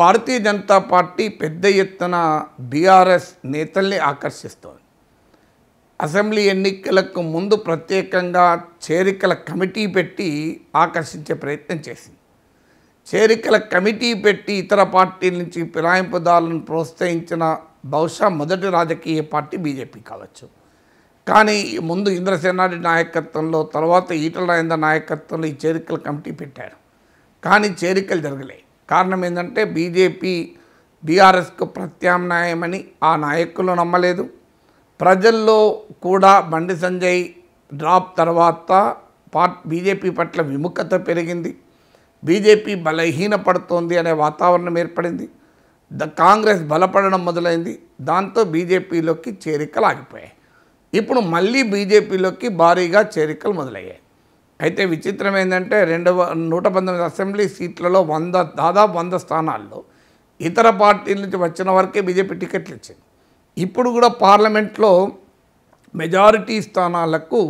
Bharatiya Janata party పెద్ద ఎత్తున BRS నేతల్ని ఆకర్షిస్తోంది. Assembly ఎన్నికలకు ముందు ప్రత్యేకంగా చేరికల కమిటీ పెట్టి ఆకర్షించే ప్రయత్నం చేసింది. చేరికల కమిటీ పెట్టి ఇతర పార్టీల నుంచి ఫిరాయింపుదారులను ప్రోత్సహించిన బహుశా మొదటి రాజకీయ పార్టీ బీజేపీ కావచ్చు. కానీ ముందు ఇంద్రసేనారెడ్డి నాయకత్వంలో తర్వాత ఈటల రాజేంద్ర నాయకత్వంలో ఈ చేరికల కమిటీ పెట్టారు. కానీ చేరికలు జరగలేదు. కారణం ఏంటంటే బీజేపీ బీఆర్ఎస్కు ప్రత్యామ్నాయమని ఆ నాయకులు నమ్మలేదు. ప్రజల్లో కూడా బండి సంజయ్ డ్రాప్ తర్వాత పార్ట్ బీజేపీ పట్ల విముఖత పెరిగింది. బీజేపీ బలహీనపడుతోంది అనే వాతావరణం ఏర్పడింది. ద కాంగ్రెస్ బలపడడం మొదలైంది. దాంతో బీజేపీలోకి చేరికలు ఆగిపోయాయి ఇప్పుడు మళ్ళీ బీజేపీలోకి భారీగా చేరికలు మొదలయ్యాయి. అయితే విచిత్రం ఏంటంటే రెండు నూట పంతొమ్మిది అసెంబ్లీ సీట్లలో వంద దాదాపు వంద స్థానాల్లో ఇతర పార్టీల నుంచి వచ్చిన వరకే బీజేపీ టికెట్లు ఇచ్చింది. ఇప్పుడు కూడా పార్లమెంట్లో మెజారిటీ స్థానాలకు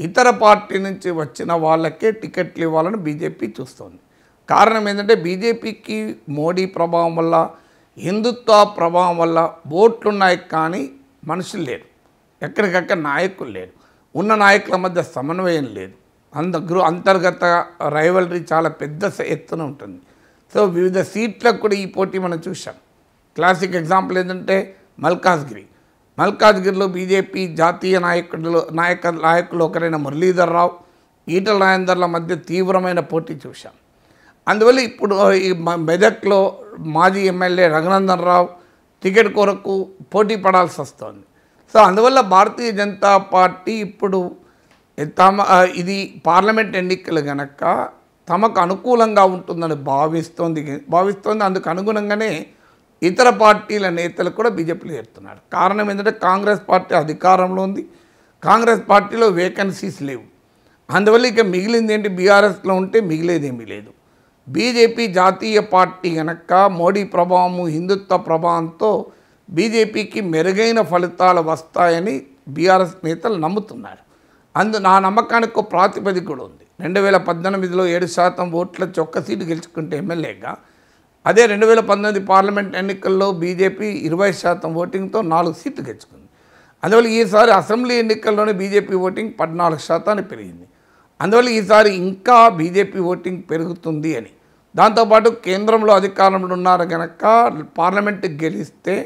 ఇతర పార్టీ నుంచి వచ్చిన వాళ్ళకే టికెట్లు ఇవ్వాలని బీజేపీ చూస్తోంది. కారణం ఏంటంటే బీజేపీకి మోడీ ప్రభావం వల్ల హిందుత్వ ప్రభావం వల్ల ఓట్లు ఉన్నాయి కానీ మనుషులు లేరు. ఎక్కడికక్కడ నాయకులు లేరు. ఉన్న నాయకుల మధ్య సమన్వయం లేదు. అంత గ్రూ అంతర్గత రైవలరీ చాలా పెద్ద ఎత్తున ఉంటుంది. సో వివిధ సీట్లకు కూడా ఈ పోటీ మనం చూసాం క్లాసిక్ ఎగ్జాంపుల్ ఏంటంటే మల్కాజ్గిరి. మల్కాజ్గిరిలో బీజేపీ జాతీయ నాయకుడులో నాయక నాయకులు ఒకరైన మురళీధర్ రావు ఈటల రాజేందర్ల మధ్య తీవ్రమైన పోటీ చూశాం. అందువల్ల ఇప్పుడు ఈ మ- మెదక్లో మాజీ ఎమ్మెల్యే రఘునందన్ రావు టికెట్ కొరకు పోటీ పడాల్సి వస్తుంది. సో అందువల్ల భారతీయ జనతా పార్టీ ఇప్పుడు తమ ఇది పార్లమెంట్ ఎన్నికలు గనక తమకు అనుకూలంగా ఉంటుందని భావిస్తోంది భావిస్తోంది. అందుకు అనుగుణంగానే ఇతర పార్టీల నేతలు కూడా బీజేపీలో చేరుతున్నారు. కారణం ఏంటంటే కాంగ్రెస్ పార్టీ అధికారంలో ఉంది. కాంగ్రెస్ పార్టీలో వేకెన్సీస్ లేవు. అందువల్ల ఇక మిగిలింది ఏంటి? బీఆర్ఎస్లో ఉంటే మిగిలేదేమీ లేదు. బీజేపీ జాతీయ పార్టీ గనక మోడీ ప్రభావము హిందుత్వ ప్రభావంతో బీజేపీకి మెరుగైన ఫలితాలు వస్తాయని బీఆర్ఎస్ నేతలు నమ్ముతున్నారు. అందు నా నమ్మకానికి ఒక కూడా ఉంది. రెండు వేల పద్దెనిమిదిలో ఏడు శాతం ఓట్ల చొక్క సీటు గెలుచుకుంటే ఎమ్మెల్యేగా అదే రెండు వేల పంతొమ్మిది పార్లమెంట్ ఎన్నికల్లో బీజేపీ ఇరవై శాతం ఓటింగ్తో నాలుగు సీట్లు గెలుచుకుంది. అందువల్ల ఈసారి అసెంబ్లీ ఎన్నికల్లోనే బీజేపీ ఓటింగ్ పద్నాలుగు శాతాన్ని పెరిగింది. అందువల్ల ఈసారి ఇంకా బీజేపీ ఓటింగ్ పెరుగుతుంది అని. దాంతోపాటు కేంద్రంలో అధికారంలో ఉన్నారు కనుక పార్లమెంట్ గెలిస్తే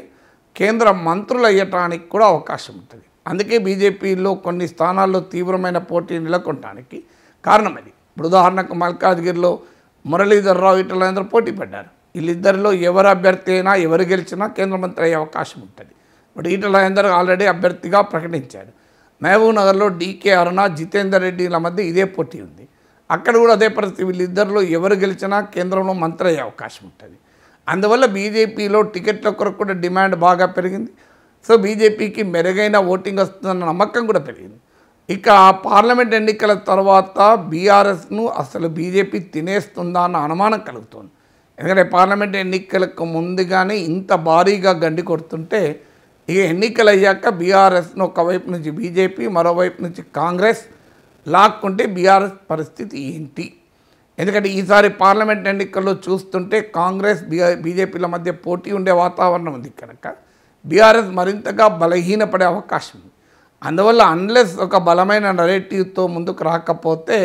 కేంద్ర మంత్రులు అయ్యటానికి కూడా అవకాశం ఉంటుంది. అందుకే బీజేపీలో కొన్ని స్థానాల్లో తీవ్రమైన పోటీ నెలకొనడానికి కారణం అది ఇప్పుడు ఉదాహరణకు మల్కాజ్గిరిలో మురళీధర్రావు రావు పోటీ పడ్డారు. వీళ్ళిద్దరిలో ఎవరు అభ్యర్థి అయినా ఎవరు గెలిచినా కేంద్ర మంత్రి అయ్యే అవకాశం ఉంటుంది. బట్ ఈటల రాజేందర్ ఆల్రెడీ అభ్యర్థిగా ప్రకటించారు. మహబూబ్నగర్లో డీకే అరుణ జితేందర్ రెడ్డిల మధ్య ఇదే పోటీ ఉంది. అక్కడ కూడా అదే పరిస్థితి. వీళ్ళిద్దరిలో ఎవరు గెలిచినా కేంద్రంలో మంత్రి అయ్యే అవకాశం ఉంటుంది. అందువల్ల బీజేపీలో టికెట్ల కొరకు కూడా డిమాండ్ బాగా పెరిగింది. సో బీజేపీకి మెరుగైన ఓటింగ్ వస్తుందన్న నమ్మకం కూడా పెరిగింది. ఇక పార్లమెంట్ ఎన్నికల తర్వాత బీఆర్ఎస్ను అసలు బీజేపీ తినేస్తుందా అన్న అనుమానం కలుగుతుంది. ఎందుకంటే పార్లమెంట్ ఎన్నికలకు ముందుగానే ఇంత భారీగా గండి కొడుతుంటే ఇక ఎన్నికలు అయ్యాక బీఆర్ఎస్ను ఒకవైపు నుంచి బీజేపీ మరోవైపు నుంచి కాంగ్రెస్ లాక్కుంటే బీఆర్ఎస్ పరిస్థితి ఏంటి? ఎందుకంటే ఈసారి పార్లమెంట్ ఎన్నికల్లో చూస్తుంటే కాంగ్రెస్ బీఆర్ బీజేపీల మధ్య పోటీ ఉండే వాతావరణం ఉంది కనుక బీఆర్ఎస్ మరింతగా బలహీనపడే అవకాశం ఉంది. అందువల్ల అన్లెస్ ఒక బలమైన నరేటివ్తో ముందుకు రాకపోతే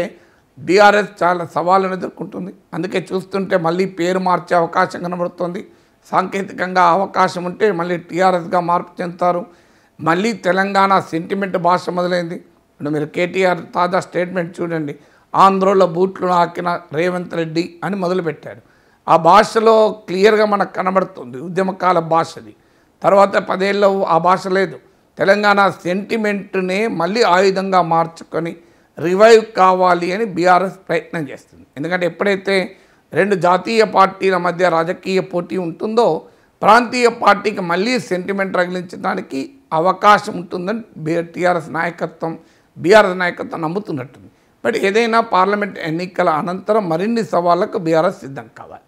బీఆర్ఎస్ చాలా సవాళ్ళను ఎదుర్కొంటుంది. అందుకే చూస్తుంటే మళ్ళీ పేరు మార్చే అవకాశం కనబడుతుంది. సాంకేతికంగా అవకాశం ఉంటే మళ్ళీ టీఆర్ఎస్గా మార్పు చెందుతారు. మళ్ళీ తెలంగాణ సెంటిమెంట్ భాష మొదలైంది. ఇప్పుడు మీరు కేటీఆర్ తాజా స్టేట్మెంట్ చూడండి. ఆంధ్రలో బూట్లు నాకిన రేవంత్ రెడ్డి అని మొదలుపెట్టారు ఆ భాషలో క్లియర్గా మనకు కనబడుతుంది. ఉద్యమకాల భాషది. తర్వాత పదేళ్ళు ఆ భాష లేదు. తెలంగాణ సెంటిమెంట్నే మళ్ళీ ఆయుధంగా మార్చుకొని రివైవ్ కావాలి అని బీఆర్ఎస్ ప్రయత్నం చేస్తుంది. ఎందుకంటే ఎప్పుడైతే రెండు జాతీయ పార్టీల మధ్య రాజకీయ పోటీ ఉంటుందో ప్రాంతీయ పార్టీకి మళ్ళీ సెంటిమెంట్ రగిలించడానికి అవకాశం ఉంటుందని బీ టీఆర్ఎస్ నాయకత్వం బీఆర్ఎస్ నాయకత్వం నమ్ముతున్నట్టుంది. బట్ ఏదైనా పార్లమెంట్ ఎన్నికల అనంతరం మరిన్ని సవాళ్ళకు బీఆర్ఎస్ సిద్ధం కావాలి.